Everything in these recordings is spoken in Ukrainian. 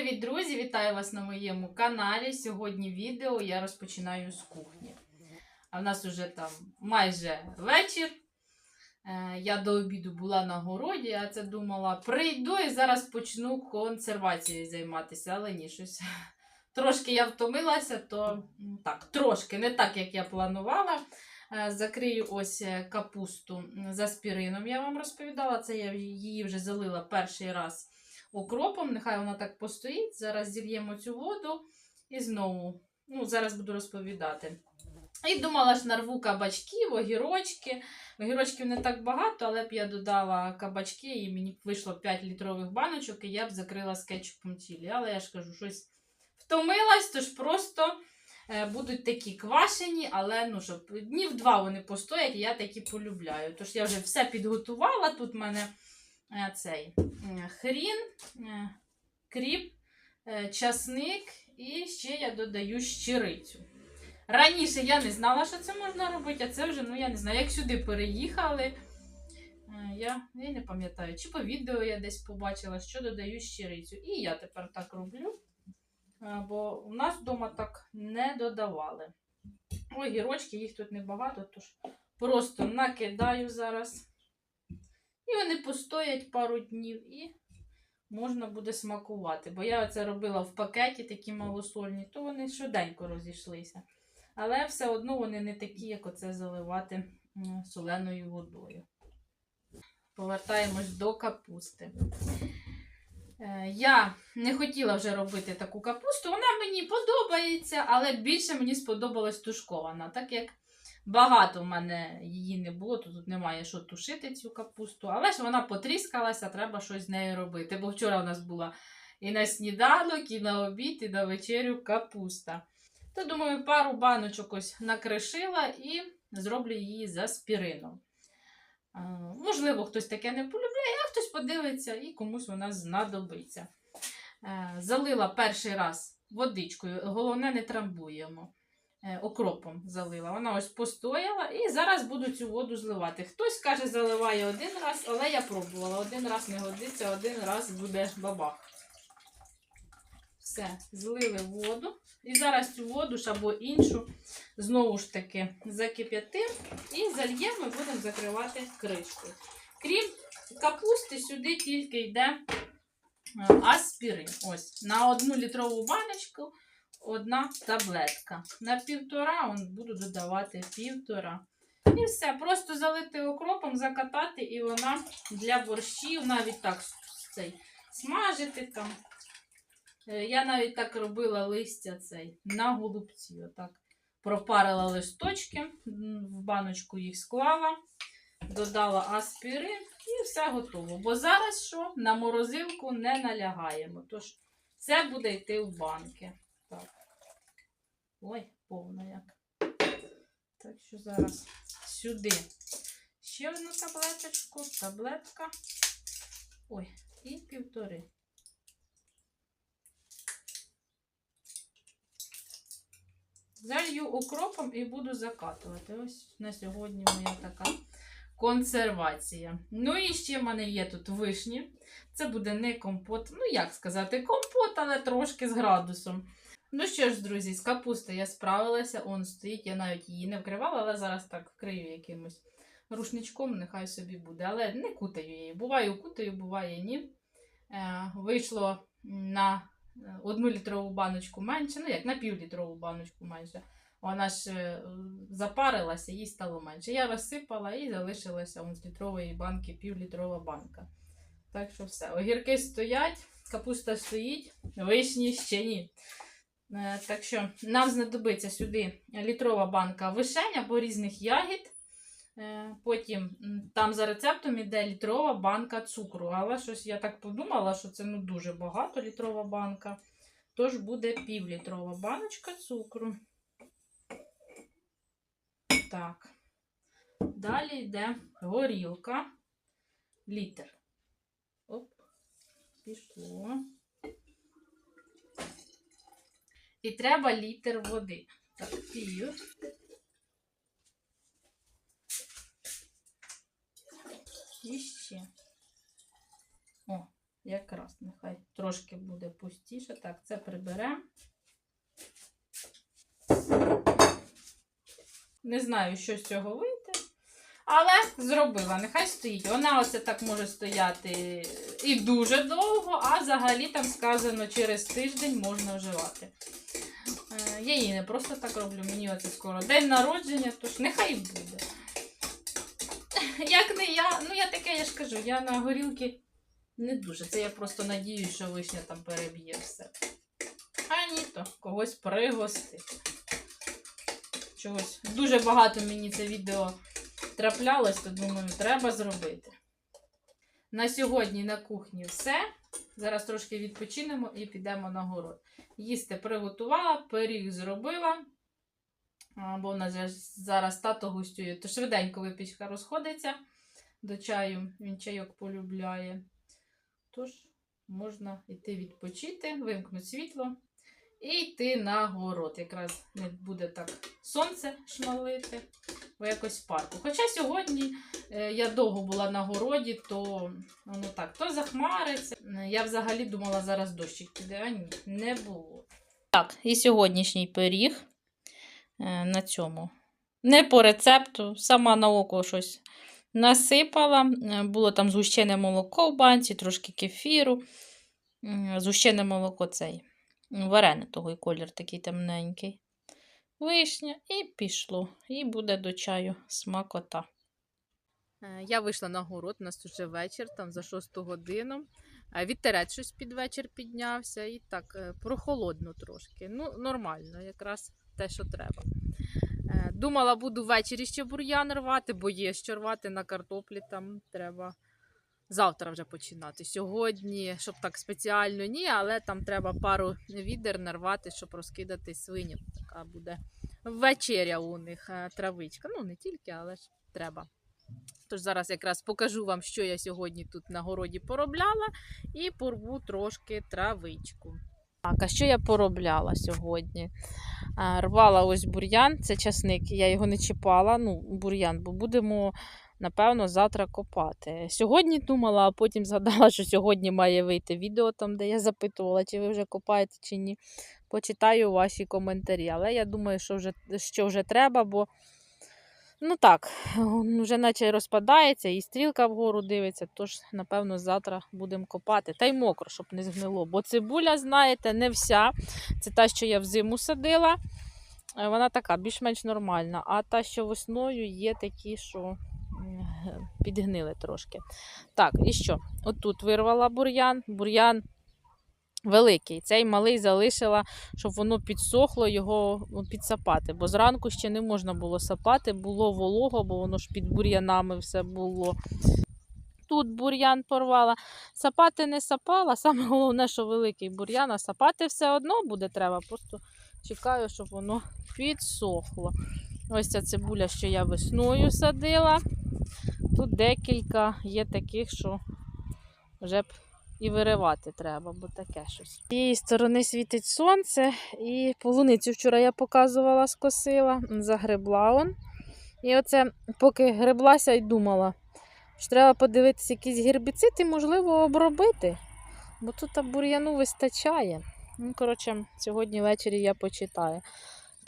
Привіт, друзі! Вітаю вас на моєму каналі. Сьогодні відео я розпочинаю з кухні. А в нас уже там майже вечір. Е, Я до обіду була на городі, а це думала, прийду і зараз почну консервацією займатися, але ні, щось. Трошки я втомилася, то так, трошки, не так, як я планувала. Е, Закрию ось е, капусту м, з аспірином, я вам розповідала. Це я її вже залила перший раз окропом. Нехай вона так постоїть. Зараз зільємо цю воду і знову. Ну, зараз буду розповідати. І думала ж нарву кабачків, огірочки. Огірочків не так багато, але б я додала кабачки, і мені вийшло 5 літрових баночок, і я б закрила з кетчупом чилі. Але я ж кажу, щось втомилась, тож просто е, будуть такі квашені, але ну, щоб днів два вони постоять, і я такі полюбляю. Тож я вже все підготувала. Тут в мене цей е, хрін, е, кріп, е, часник і ще я додаю щирицю. Раніше я не знала, що це можна робити, а це вже, ну я не знаю, як сюди переїхали. е, Я, я не пам'ятаю, чи по відео я десь побачила, що додаю щирицю. І я тепер так роблю. е, Бо у нас вдома так не додавали. Ой, гірочки, їх тут небагато, тож просто накидаю зараз. І вони постоять пару днів і можна буде смакувати. Бо я це робила в пакеті, такі малосольні, то вони швиденько розійшлися. Але все одно вони не такі, як оце заливати соленою водою. Повертаємось до капусти. Е, Я не хотіла вже робити таку капусту, вона мені подобається, але більше мені сподобалась тушкована. Так як багато в мене її не було, то тут немає що тушити цю капусту. Але ж вона потріскалася, треба щось з нею робити. Бо вчора у нас була і на сніданок, і на обід, і на вечерю капуста. То, думаю, пару баночок ось накришила і зроблю її за спірином. Можливо, хтось таке не полюбляє, а хтось подивиться і комусь вона знадобиться. Е, Залила перший раз водичкою, головне, не трамбуємо. Е, Окропом залила. Вона ось постояла і зараз буду цю воду зливати. Хтось каже, заливає один раз, але я пробувала. Один раз не годиться, один раз буде бабах. Все, злили воду. І зараз цю воду ж або іншу знову ж таки закип'ятим і зальємо і будемо закривати кришкою. Крім капусти, сюди тільки йде е, аспірин. Ось, на одну літрову баночку одна таблетка. На півтора он, буду додавати півтора. І все, просто залити окропом, закатати, і вона для борщів навіть так цей, смажити там. Е, Я навіть так робила листя цей на голубці. Отак. Пропарила листочки, в баночку їх склала, додала аспірин і все готово. Бо зараз що? На морозилку не налягаємо. Тож це буде йти в банки. Так. Ой, повно як. Так що зараз сюди ще одну таблеточку, таблетка. Ой, і півтори. Залью укропом і буду закатувати. Ось на сьогодні моя така консервація. Ну і ще в мене є тут вишні. Це буде не компот, ну як сказати, компот, але трошки з градусом. Ну що ж, друзі, з капусти я справилася, он стоїть, я навіть її не вкривала, але зараз так вкрию якимось рушничком, нехай собі буде. Але не кутаю її. Буває укутаю, буває ні. Е, вийшло на одну літрову баночку менше, ну як на півлітрову баночку менше. Вона ж е, запарилася, їй стало менше. Я розсипала і залишилася он з літрової банки півлітрова банка. Так що все. Огірки стоять, капуста стоїть, вишні ще ні. Е, Так що нам знадобиться сюди літрова банка вишень або різних ягід. Е, Потім там за рецептом іде літрова банка цукру. Але щось я так подумала, що це ну, дуже багато літрова банка. Тож буде півлітрова баночка цукру. Так. Далі йде горілка. Літр. Оп, пішло. І треба літр води. Так, пів. І ще. О, Якраз нехай трошки буде пустіше. Так, це приберемо. Не знаю, що з цього вийде. Але зробила, нехай стоїть. Вона оце так може стояти і дуже довго, а взагалі там сказано, через тиждень можна вживати. Я її не просто так роблю, мені оце скоро день народження, тож нехай буде. Як не я, ну я таке, я ж кажу, я на горілки не дуже. Це я просто надіюсь, що вишня там переб'є все. А ні, то когось пригостить. Чогось. Дуже багато мені це відео траплялось, то думаю, треба зробити. На сьогодні на кухні все. Зараз трошки відпочинемо і підемо на город. Їсти приготувала, пиріг зробила. Бо в нас зараз тато гостює, то швиденько випічка розходиться до чаю. Він чайок полюбляє. Тож можна йти відпочити, вимкнути світло і йти на город. Якраз не буде так сонце шмалити, якось в парку. Хоча сьогодні е, я довго була на городі, то воно так, то захмариться. Е, Я взагалі думала, зараз дощик піде, а ні, не було. Так, і сьогоднішній пиріг е, на цьому. Не по рецепту, сама на око щось насипала. Було там згущене молоко в банці, трошки кефіру. Згущене молоко цей. Варене того і колір такий темненький. Вишня і пішло. І буде до чаю смакота. Е, Я вийшла на город, у нас вже вечір, там за 6 годину. Е, Вітерець щось під вечір піднявся і так е, прохолодно трошки. Ну, нормально, якраз те, що треба. Думала, буду ввечері ще бур'ян рвати, бо є що рвати на картоплі там треба завтра вже починати. Сьогодні, щоб так спеціально ні, але там треба пару відер нарвати, щоб розкидати свиням. Така буде вечеря у них е, травичка. Ну, не тільки, але ж треба. Тож зараз якраз покажу вам, що я сьогодні тут на городі поробляла, і порву трошки травичку. Так, а що я поробляла сьогодні? Рвала ось бур'ян, це часник, я його не чіпала, ну, бур'ян, бо будемо, напевно, завтра копати. Сьогодні думала, а потім згадала, що сьогодні має вийти відео, там, де я запитувала, чи ви вже копаєте, чи ні. Почитаю ваші коментарі. Але я думаю, що вже, що вже треба, бо ну так, вже наче розпадається, і стрілка вгору дивиться, тож, напевно, завтра будемо копати. Та й мокро, щоб не згнило. Бо цибуля, знаєте, не вся. Це та, що я взиму садила. Е, Вона така, більш-менш нормальна. А та, що весною, є такі, що підгнили трошки. Так, і що? Отут вирвала бур'ян. Бур'ян великий. Цей малий залишила, щоб воно підсохло, його ну, підсапати. Бо зранку ще не можна було сапати, було волого, бо воно ж під бур'янами все було. Тут бур'ян порвала. Сапати не сапала. Саме головне, що великий бур'ян, а сапати все одно буде треба. Просто чекаю, щоб воно підсохло. Ось ця цибуля, що я весною садила. Тут декілька є таких, що вже б і виривати треба, бо таке щось. З цієї сторони світить сонце, і полуницю вчора я показувала, скосила, загребла он. І оце, поки греблася і думала, що треба подивитися якісь гербіциди, можливо, обробити. Бо тут бур'яну вистачає. Ну, коротше, сьогодні ввечері я почитаю.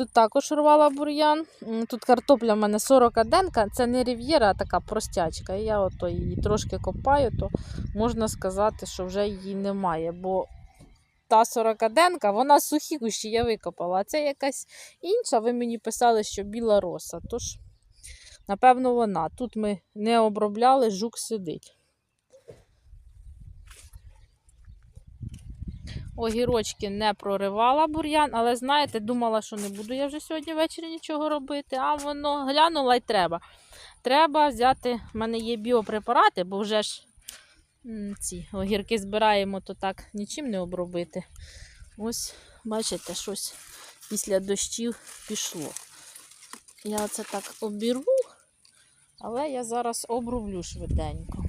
Тут також рвала бур'ян. Тут картопля в мене 40 денка, це не рів'єра, а така простячка. Я ото її трошки копаю, то можна сказати, що вже її немає. Бо та 40 денка, вона сухі кущі я викопала, а це якась інша. Ви мені писали, що біла роса. Тож, напевно, вона. Тут ми не обробляли, жук сидить. Огірочки не проривала бур'ян, але знаєте, думала, що не буду я вже сьогодні ввечері нічого робити, а воно глянула й треба. Треба взяти, в мене є біопрепарати, бо вже ж ці огірки збираємо, то так нічим не обробити. Ось, бачите, щось після дощів пішло. Я це так обірву, але я зараз оброблю швиденько.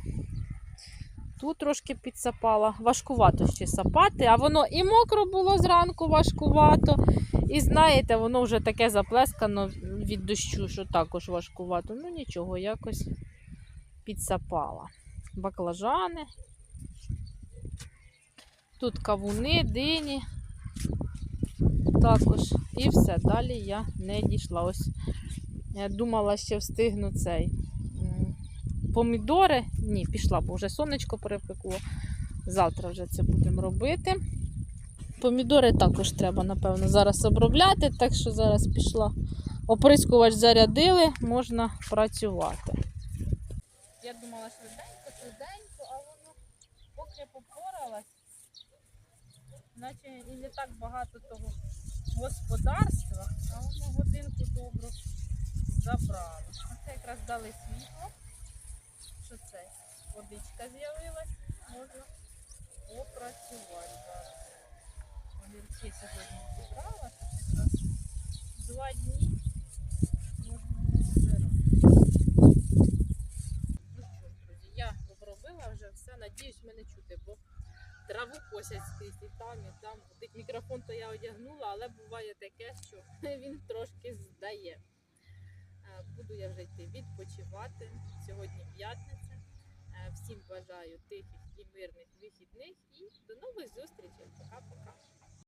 Тут трошки підсапала. Важкувато ще сапати, а воно і мокро було зранку важкувато. І знаєте, воно вже таке заплескано від дощу, що також важкувато. Ну нічого, якось підсапала. Баклажани. Тут кавуни, дині. Також. І все. Далі я не дійшла. Ось я думала, ще встигну цей. Помідори. Ні, пішла, бо вже сонечко перепекло. Завтра вже це будемо робити. Помідори також треба, напевно, зараз обробляти, так що зараз пішла. Оприскувач зарядили, можна працювати. Я думала швиденько, швиденько, а воно поки попоралась, наче і не так багато того господарства, а воно годинку добру забрало. Це якраз дали світло. Водичка з'явилась, можна попрацювати зараз. Огірки сьогодні зібрала, два дні можна збирати. Ну що друзі, я обробила вже все. Надіюсь, мене чути, бо траву косять скрізь і там, і там. Мікрофон то я одягнула, але буває таке, що він трошки здає. Е, Буду я вже йти відпочивати. Сьогодні п'ятниця. Всім бажаю тихих і мирних вихідних і до нових зустрічей. Пока-пока.